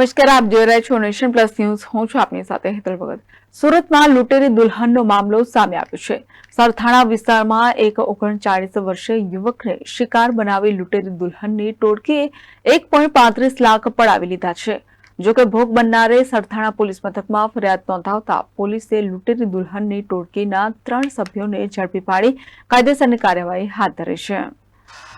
નમસ્કાર, આપ જોઈ રહ્યા છો નેશન પ્લસ ન્યૂઝ. હું છું આપની સાથે હેતલ ભગત. સુરતમાં લૂંટેરી દુલ્હનનો મામલો સામે આવ્યો છે. સરથાણા વિસ્તારમાં એક ઓગણચાળીસ વર્ષીય યુવકને શિકાર બનાવી લૂંટેરી દુલ્હનની ટોળકીએ એક પોઈન્ટ પાંત્રીસ લાખ પડાવી લીધા છે. જોકે ભોગ બનનારે સરથાણા પોલીસ મથકમાં ફરિયાદ નોંધાવતા પોલીસે લૂંટેરી દુલ્હનની ટોળકીના ત્રણ સભ્યોને ઝડપી પાડી કાયદેસરની કાર્યવાહી હાથ ધરી છે.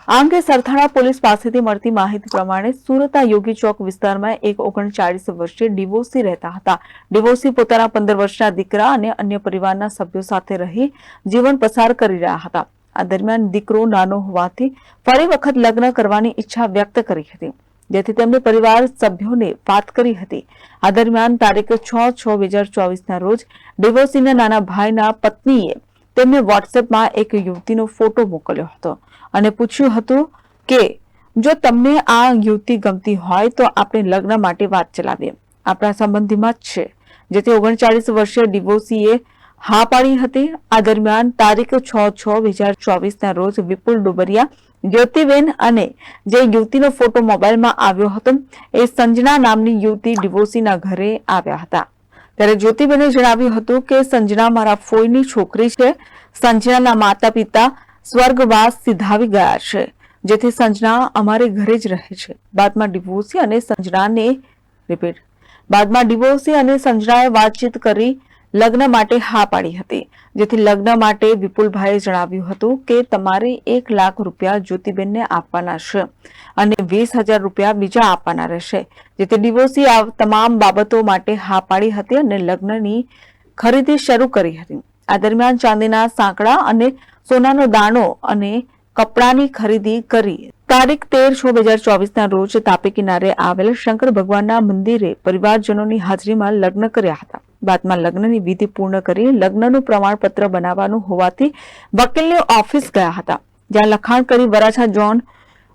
આ અંગે સરથાણા પોલીસ પાસેથી મળતી માહિતી પ્રમાણે સુરતના યોગી ચોક વિસ્તારમાં એક ઓગણચાળીસ વર્ષીય ડિવોર્સી રહેતા હતા. ડિવોર્સી પોતાના પંદર વર્ષના દીકરા અને અન્ય પરિવારના સભ્યો સાથે રહી જીવન પસાર કરી રહ્યા હતા. આ દરમિયાન દીકરો નાનો હોવાથી ફરી વખત લગ્ન કરવાની ઈચ્છા વ્યક્ત કરી હતી, જેથી તેમણે પરિવાર સભ્યોને વાત કરી હતી. આ દરમિયાન તારીખ છ છ બે હજાર ચોવીસના રોજ ડિવોર્સીના નાના ભાઈના પત્નીએ તેમને વોટ્સએપમાં એક યુવતીનો ફોટો મોકલ્યો હતો અને પૂછ્યું હતું કે, જો તમને આ યુવતી ગમતી હોય તો આપણે લગ્ન માટે વાત ચલાવીએ. આપણા સંબંધીમાં જ છે. જેથી ઓગણચાળીસ વર્ષીય ડિવોસીએ હા પાડી હતી. આ દરમિયાન તારીખ છ છ બે હજાર ચોવીસના રોજ વિપુલ ડુબરિયા જ્યોતિબેન અને જે યુવતીનો ફોટો મોબાઈલમાં આવ્યો હતો, એ સંજના નામની યુવતી ડિવોસીના ઘરે આવ્યા હતા. ત્યારે જ્યોતિબેને જણાવ્યું હતું કે સંજના મારા ફોઈની છોકરી છે. સંજનાના માતા પિતા સ્વર્ગવાસ સિધાવી ગયા છે, જેથી સંજના અમારે ઘરે જ રહે છે. બાદમાં ડિવોર્સી અને સંજનાને રિપીટ. બાદમાં ડિવોર્સી અને સંજનાએ વાતચીત કરી લગ્ન માટે હા પાડી હતી. જેથી લગ્ન માટે વિપુલભાઈએ જણાવ્યું હતું કે તમારે એક લાખ રૂપિયા જ્યોતિબેનને આપવાના છે અને વીસ હજાર રૂપિયા બીજા આપવાના રહેશે. જેથી ડિવોર્સી આ તમામ બાબતો માટે હા પાડી હતી અને લગ્નની ખરીદી શરૂ કરી હતી. આ દરમિયાન ચાંદીના સાંકડા અને સોનાનો દાણો અને કપડાની ખરીદી કરી. તારીખ તેર છ બે હજાર ચોવીસના રોજ તાપી કિનારે આવેલ શંકર ભગવાનના મંદિરે પરિવારજનોની હાજરીમાં લગ્ન કર્યા હતા. બાદમાં લગ્નની વિધિ પૂર્ણ કરી લગ્નનું પ્રમાણપત્ર બનાવવાનું હોવાથી વકીલની ઓફિસ ગયા હતા. જ્યાં લખાણ કરી વરાછા જોન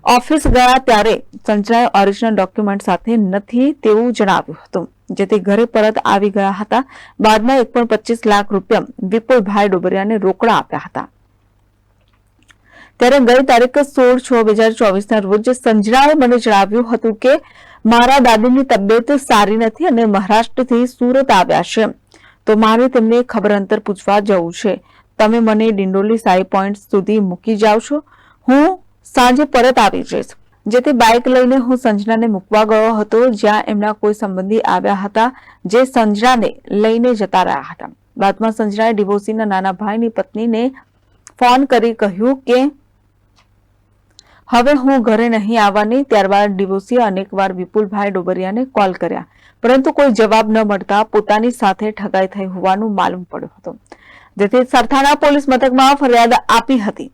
ઓફિસ ગયા ત્યારે સંજનાએ ઓરિજિનલ ડોક્યુમેન્ટ સાથે નથી તેવું જણાવ્યું હતું. જેથી ઘરે પરત આવી ગયા હતા. બાદમાં એક પણ પચીસ લાખ રૂપિયા વિપુલભાઈ ડોબરિયાને રોકડા આપ્યા હતા. ત્યારે ગઈ તારીખ સોળ છ બે હજાર ચોવીસના રોજ સંજનાએ મને જણાવ્યું હતું કે મારા દાદીની તબિયત સારી નથી અને મહારાષ્ટ્રથી સુરત આવ્યા છે. તો મારે તેમને ખબર અંતર પૂછવા જવું છે. તમે મને ડિંડોલી સાઈ પોઈન્ટ સુધી મૂકી જાઓ છો? હું સાંજે પરત આવી જઈશ. જેથી બાઇક લઈને હું સંજનાને મૂકવા ગયો હતો, જ્યાં એમના કોઈ સંબંધી આવ્યા હતા, જે સંજનાને લઈને જતા રહ્યા હતા. બાદમાં સંજનાએ ડિવોર્સીના નાના ભાઈની પત્નીને ફોન કરી કહ્યું કે હવે હું ઘરે નહીં આવવાની, ત્યારબાદ ડિવોર્સીએ અનેકવાર વિપુલભાઈ ડોબરિયાને કોલ કર્યા. પરંતુ કોઈ જવાબ ન મળતા પોતાની સાથે ઠગાઈ થઈ હોવાનું માલુમ પડ્યું હતું. જેથી સરથાણા પોલીસ મથકમાં ફરિયાદ આપી હતી.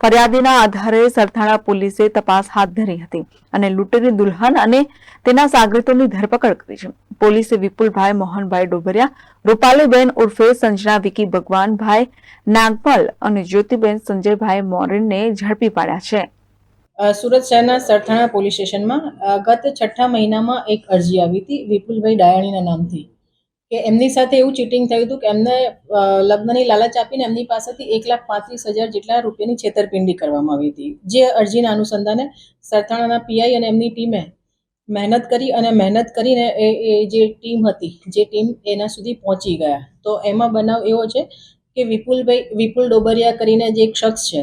ફરિયાદીના આધારે સરથાણા પોલીસે તપાસ હાથ ધરી હતી અને લૂંટેરી દુલ્હન અને તેના સાગરીતોની ધરપકડ કરી છે. પોલીસે વિપુલભાઈ મોહનભાઈ ડોબરિયા, રૂપાલીબેન ઉર્ફે સંજના વિકી ભગવાનભાઈ, નાગપલ અને જ્યોતિબેન સંજયભાઈ મોરેનને ઝડપી પાડ્યા છે. સુરત શહેરના સરથાણા પોલીસ સ્ટેશનમાં ગત છઠ્ઠા મહિનામાં એક અરજી આવી હતી વિપુલભાઈ ડાયાણીના નામથી, કે એમની સાથે એવું ચીટિંગ થયું હતું કે એમને લગ્નની લાલચ આપીને એમની પાસેથી એક લાખ પાંત્રીસ હજાર જેટલા રૂપિયાની છેતરપિંડી કરવામાં આવી હતી. જે અરજીના અનુસંધાને સરથાણાના પીઆઈ અને એમની ટીમે મહેનત કરી અને મહેનત કરીને એ એ જે ટીમ હતી, જે ટીમ એના સુધી પહોંચી ગયા. તો એમાં બનાવ એવો છે કે વિપુલભાઈ, વિપુલ ડોબરિયા કરીને જે એક શખ્સ છે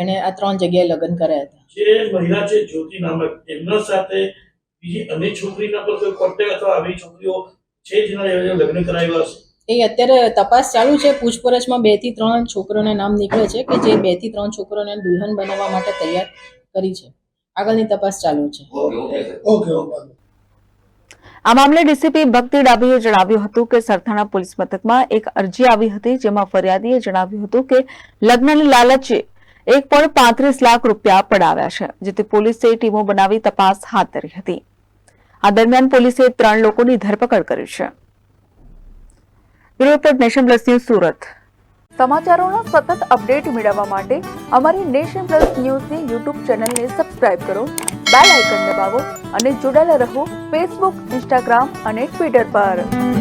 એણે આ ત્રણ જગ્યાએ લગ્ન કર્યા હતા. જે મહિલા છે જ્યોતિ નામક એમના સાથે બીજી અનેક છોકરીના પર કોઈ કોન્ટેક્ટ અથવા આવી છોકરીઓ છે જેના લગ્ન કરાવ્યા હશે? એ અત્યારે તપાસ ચાલુ છે. પૂછપરછમાં બેથી ત્રણ છોકરોના નામ નીકળે છે કે જે બેથી ત્રણ છોકરોને દુલ્હન બનાવવા માટે તૈયાર કરી છે. આગળની તપાસ ચાલુ છે. Okay okay. આ મામલે ડીસીપી ભક્તિ ડાભીએ જણાવ્યું હતું કે સરથાણા પોલીસ મથકમાં એક અરજી આવી હતી જેમાં ફરિયાદીએ જણાવ્યું હતું કે લગ્નની લાલચે એક પોઈન્ટ પાંત્રીસ લાખ રૂપિયા પડાવ્યા છે, જેથી પોલીસે ટીમો બનાવી તપાસ હાથ ધરી હતી. આ દરમિયાન પોલીસે ત્રણ લોકોની ધરપકડ કરી છે. સુરત. સમાચારોના સતત અપડેટ મેળવવા માટે અમારી નેશન પ્લસ ન્યૂઝની યુટ્યુબ ચેનલને સબસ્ક્રાઇબ કરો, બેલ આઇકન દબાવો અને જોડાયેલા રહો ફેસબુક, ઇન્સ્ટાગ્રામ અને ટ્વિટર પર.